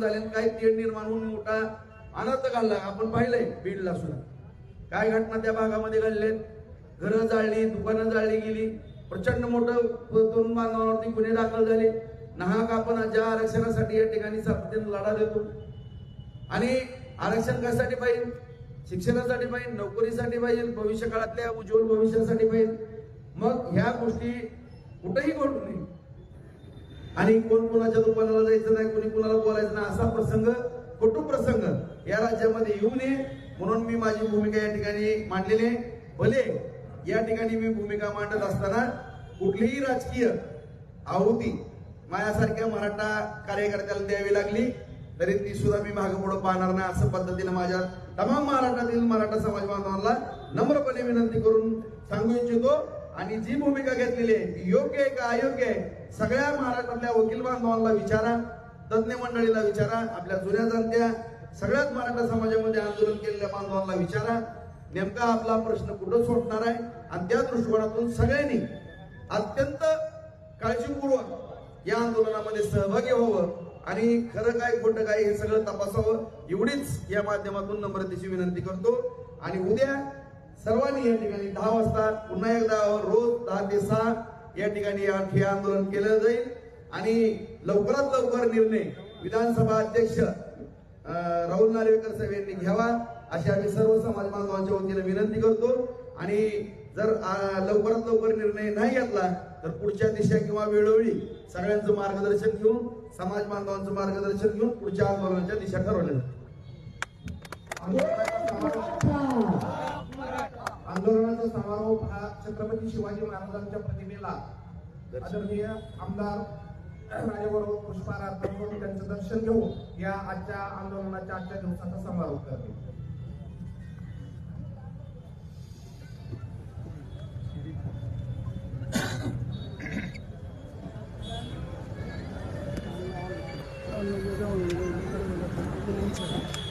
झाले काही तेढ निर्माण होऊन मोठा अनर्थ घालला आपण पाहिलंय बीडला सुद्धा. काय घटना त्या भागामध्ये घडलेत? घरं जाळली दुकानं जाळली गेली प्रचंड मोठं तरुण बांधवांवरती गुन्हे दाखल झाले. नाहक आपण ज्या आरक्षणासाठी या ठिकाणी सातत्यानं लढा देतो. आणि आरक्षण कशासाठी पाहिजे? शिक्षणासाठी पाहिजे नोकरीसाठी पाहिजे भविष्य काळातल्या उज्ज्वल भविष्यासाठी पाहिजे. मग ह्या गोष्टी कुठेही घडू नये. आणि कोण कोणाच्या दुकानाला जायचं नाही कोणी कोणाला बोलायचं नाही असा प्रसंग कुटुंब प्रसंग या राज्यामध्ये येऊ नये. म्हणून मी माझी भूमिका या ठिकाणी मांडलेली आहे. भले या ठिकाणी मी भूमिका मांडत असताना कुठलीही राजकीय आहुती माझ्यासारख्या मराठा कार्यकर्त्याला द्यावी लागली तरी ती सुद्धा मी मागे पुढे पाहणार नाही असं पद्धतीनं माझ्या तमाम महाराष्ट्रातील मराठा समाज बांधवांना नम्रपणे विनंती करून सांगू इच्छितो. आणि जी भूमिका घेतलेली आहे ती योग्य आहे का अयोग्य आहे सगळ्या महाराष्ट्रातल्या वकील बांधवांना विचारा तज्ज्ञ मंडळीला विचारा आपल्या जुन्या जाणत्या सगळ्याच मराठा समाजामध्ये आंदोलन केलेल्या बांधवांना विचारा. नेमका आपला प्रश्न कुठं सोडणार आहे? आणि त्या दृष्टिकोनातून सगळ्यांनी अत्यंत काळजीपूर्वक या आंदोलनामध्ये सहभागी व्हावं आणि खरं काय खोटं काय हे सगळं तपासावं. एवढीच या माध्यमातून नम्रतेची विनंती करतो. आणि उद्या सर्वांनी या ठिकाणी दहा वाजता पुन्हा एकदा रोज दहा ते सहा या ठिकाणी हे आंदोलन केलं जाईल. आणि लवकरात लवकर निर्णय विधानसभा अध्यक्ष राहुल नार्वेकर साहेब यांनी घ्यावा अशी आम्ही सर्व समाज बांधवांच्या वतीने विनंती करतो. आणि जर लवकरात लवकर निर्णय नाही घेतला तर पुढच्या दिशा किंवा वेळोवेळी सगळ्यांचं मार्गदर्शन घेऊन समाज बांधवांचं मार्गदर्शन घेऊन पुढच्या आंदोलनाच्या दिशा ठरवल्या आंदोलनाचा समारोप हा छत्रपती शिवाजी महाराजांच्या प्रतिमेला आदरणीय आमदार राजेबरोबर पुष्पहार अर्पण करून त्यांचं दर्शन घेऊन या आजच्या आंदोलनाच्या आजच्या दिवसाचा समारोप करते? Gagawin. Gagawin.